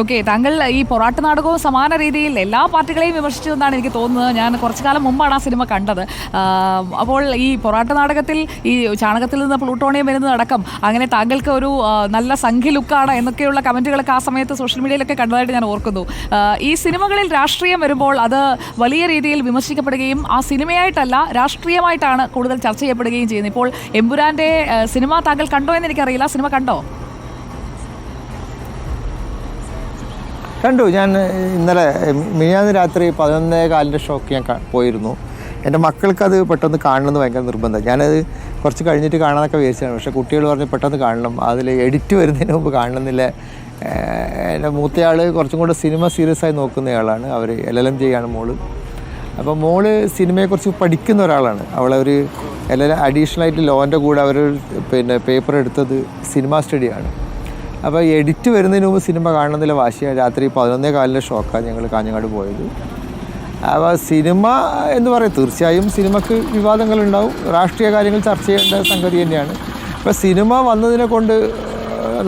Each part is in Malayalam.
ഓക്കെ താങ്കൾ ഈ പൊറാട്ട് നാടകവും സമാന രീതിയിൽ എല്ലാ പാർട്ടികളെയും വിമർശിച്ചു എന്നാണ് എനിക്ക് തോന്നുന്നത്. ഞാൻ കുറച്ചു കാലം മുമ്പാണ് ആ സിനിമ കണ്ടത്. അപ്പോൾ ഈ പൊറാട്ട് നാടകത്തിൽ ഈ ചാണകത്തിൽ നിന്ന് പ്ലൂട്ടോണിയം വരുന്നതടക്കം അങ്ങനെ താങ്കൾക്ക് ഒരു നല്ല സംഖ്യ ലുക്കാണ് എന്നൊക്കെയുള്ള കമന്റുകളൊക്കെ ആ സമയത്ത് സോഷ്യൽ മീഡിയയിലൊക്കെ കണ്ടതായിട്ട് ഞാൻ ഓർക്കുന്നു. ഈ സിനിമകളിൽ രാഷ്ട്രീയം വരുമ്പോൾ അത് വലിയ രീതിയിൽ വിമർശിക്കപ്പെടുകയും ആ സിനിമയായിട്ടല്ല രാഷ്ട്രീയമായിട്ടാണ് കൂടുതൽ ചർച്ച ചെയ്യപ്പെടുകയും ചെയ്യുന്നത്. ഇപ്പോൾ എമ്പുരാന്റെ സിനിമ താങ്കൾ കണ്ടോ എന്ന് എനിക്കറിയില്ല. സിനിമ കണ്ടോ? കണ്ടു. ഞാൻ ഇന്നലെ മിനിയാന്ന് രാത്രി പതിനൊന്നേ കാലിന്റെ ഷോക്ക് ഞാൻ പോയിരുന്നു. എന്റെ മക്കൾക്ക് അത് പെട്ടെന്ന് കാണണമെന്ന് ഭയങ്കര നിർബന്ധം. ഞാനത് കുറച്ച് കഴിഞ്ഞിട്ട് കാണാനൊക്കെ വിചാരിച്ചതാണ് പക്ഷേ കുട്ടികൾ പറഞ്ഞ് പെട്ടെന്ന് കാണണം. അതിൽ എഡിറ്റ് വരുന്നതിന് മുമ്പ് കാണണമെന്നില്ല. എന്റെ മൂത്തയാൾ കുറച്ചും കൂടെ സിനിമ സീരിയസ് ആയി നോക്കുന്നയാളാണ് അവർ എൽ എൽ എം ചെയ്യാണ് മോൾ. അപ്പോൾ മോൾ സിനിമയെക്കുറിച്ച് പഠിക്കുന്ന ഒരാളാണ്. അവളൊരു എൽ ആയിട്ട് ലോന്റെ കൂടെ അവർ പിന്നെ പേപ്പർ എടുത്തത് സിനിമ സ്റ്റഡിയാണ് അപ്പോൾ എഡിറ്റ് വരുന്നതിന് മുമ്പ് സിനിമ കാണണമെന്നില്ല. വാശിയാണ് രാത്രി പതിനൊന്നേ കാലിലെ ഷോക്കാണ് ഞങ്ങൾ കാഞ്ഞങ്ങാട് പോയത്. അപ്പോൾ സിനിമ എന്ന് പറയും തീർച്ചയായും സിനിമക്ക് വിവാദങ്ങളുണ്ടാവും. രാഷ്ട്രീയ കാര്യങ്ങൾ ചർച്ച ചെയ്യേണ്ട സംഗതി തന്നെയാണ്. അപ്പോൾ സിനിമ വന്നതിനെ കൊണ്ട്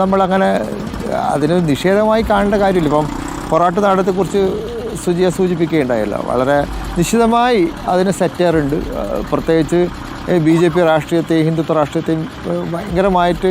നമ്മളങ്ങനെ അതിന് നിഷേധമായി കാണേണ്ട കാര്യമില്ല. ഇപ്പം പൊറാട്ട് നാടത്തെക്കുറിച്ച് സുജിയെ സൂചിപ്പിക്കുകയുണ്ടായല്ലോ. വളരെ നിശ്ചിതമായി അതിന് സെറ്റേറുണ്ട് പ്രത്യേകിച്ച് ബി ജെ പി രാഷ്ട്രീയത്തെയും ഹിന്ദുത്വ രാഷ്ട്രീയത്തെയും ഭയങ്കരമായിട്ട്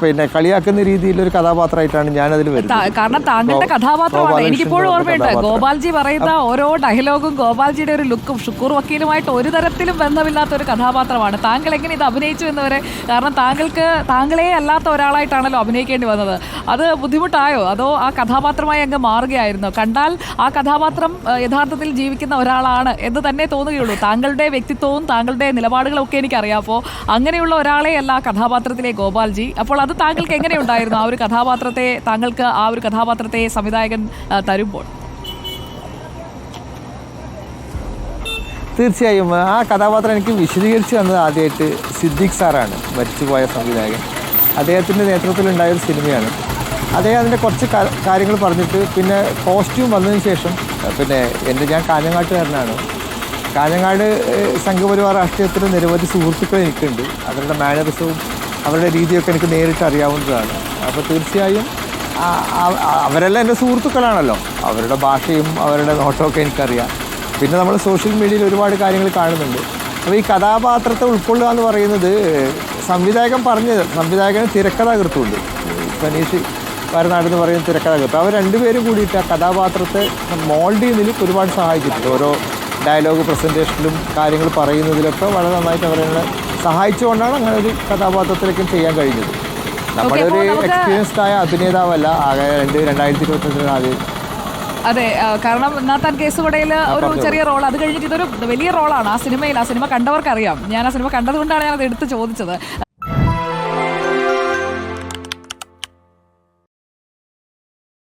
പിന്നെ കളിയാക്കുന്ന രീതിയിലൊരു കഥാപാത്രമായിട്ടാണ് ഞാനതിൽ വരുന്നത്. കാരണം താങ്കളുടെ കഥാപാത്രമാണ്. എനിക്കിപ്പോഴും ഓർമ്മയുണ്ട്. ഗോപാൽജി പറയുന്ന ഓരോ ഡയലോഗും ഗോപാൽജിയുടെ ഒരു ലുക്കും ഷുക്കൂർ വക്കീലുമായിട്ട് ഒരു തരത്തിലും ബന്ധമില്ലാത്ത ഒരു കഥാപാത്രമാണ്. താങ്കൾ എങ്ങനെ ഇത് അഭിനയിച്ചു എന്നവരെ? കാരണം താങ്കൾക്ക് താങ്കളെ അല്ലാത്ത ഒരാളായിട്ടാണല്ലോ അഭിനയിക്കേണ്ടി വന്നത്. അത് ബുദ്ധിമുട്ടായോ? അതോ ആ കഥാപാത്രമായി അങ്ങ് മാറുകയായിരുന്നോ? കണ്ടാൽ ആ കഥാപാത്രം യഥാർത്ഥത്തിൽ ജീവിക്കുന്ന ഒരാളാണ് എന്ന് തന്നെ തോന്നുകയുള്ളൂ. താങ്കളുടെ വ്യക്തിത്വവും താങ്കളുടെ നിലപാടുകളും ഒക്കെ എനിക്കറിയാം. അപ്പോൾ അങ്ങനെയുള്ള ഒരാളെ അല്ല ആ കഥാപാത്രത്തിലെ ഗോപാൽജി. അപ്പോൾ അത് താങ്കൾക്ക് എങ്ങനെയുണ്ടായിരുന്നു ആ ഒരു കഥാപാത്രത്തെ താങ്കൾക്ക് ആ ഒരു കഥാപാത്രത്തെ സംവിധായകൻ തരുമ്പോൾ? തീർച്ചയായും. ആ കഥാപാത്രം എനിക്ക് വിശദീകരിച്ച് തന്നത് ആദ്യമായിട്ട് സിദ്ദിഖ് സാറാണ് മരിച്ചുപോയ സംവിധായകൻ. അദ്ദേഹത്തിന്റെ നേതൃത്വത്തിലുണ്ടായ ഒരു സിനിമയാണ്. അദ്ദേഹം അതിന്റെ കുറച്ച് കാര്യങ്ങൾ പറഞ്ഞിട്ട് പിന്നെ കോസ്റ്റ്യൂം വന്നതിന് ശേഷം പിന്നെ എന്റെ ഞാൻ കാഞ്ഞങ്ങാട്ടുകാരനാണ്. കാഞ്ഞങ്ങാട് സംഘപരിവാർ രാഷ്ട്രീയത്തിൽ നിരവധി സുഹൃത്തുക്കൾ എനിക്കുണ്ട്. അവരുടെ മാനറിസവും അവരുടെ രീതിയൊക്കെ എനിക്ക് നേരിട്ട് അറിയാവുന്നതാണ്. അപ്പോൾ തീർച്ചയായും അവരെല്ലാം എന്റെ സുഹൃത്തുക്കളാണല്ലോ. അവരുടെ ഭാഷയും അവരുടെ നോട്ടമൊക്കെ എനിക്കറിയാം. പിന്നെ നമ്മൾ സോഷ്യൽ മീഡിയയിൽ ഒരുപാട് കാര്യങ്ങൾ കാണുന്നുണ്ട്. അപ്പോൾ ഈ കഥാപാത്രത്തെ ഉൾക്കൊള്ളുക എന്ന് പറയുന്നത് സംവിധായകൻ പറഞ്ഞത് സംവിധായകന് തിരക്കഥാകൃത്തുണ്ട്. സനീഷ് വരനാട് എന്ന് പറയുന്ന തിരക്കഥാകൃത്ത്. അവർ രണ്ടുപേരും കൂടിയിട്ട് ആ കഥാപാത്രത്തെ മോൾഡ് ചെയ്യുന്നതിൽ ഒരുപാട് സഹായിച്ചിട്ടുണ്ട്. ഓരോ ഡയലോഗ് പ്രസന്റേഷനിലും കാര്യങ്ങൾ പറയുന്നതിലൊക്കെ വളരെ നന്നായിട്ട് അവരെ സഹായിച്ചുകൊണ്ടാണ് അങ്ങനെ ഒരു കഥാപാത്രത്തിലേക്കും ചെയ്യാൻ കഴിഞ്ഞത്. നമ്മുടെ ഒരു എക്സ്പീരിയൻസ്ഡ് ആയ അഭിനേതാവല്ല ആകെ രണ്ട് രണ്ടായിരത്തി ഇരുപത്തഞ്ചിന് ആദ്യം. അതെ കാരണം നാത്താൻ കേസുകടയിൽ ഒരു ചെറിയ റോൾ അത് കഴിഞ്ഞിട്ട് ഇതൊരു വലിയ റോളാണ് ആ സിനിമയിൽ. ആ സിനിമ കണ്ടവർക്കറിയാം. ഞാൻ ആ സിനിമ കണ്ടതുകൊണ്ടാണ് ഞാൻ അത് എടുത്ത് ചോദിച്ചത്.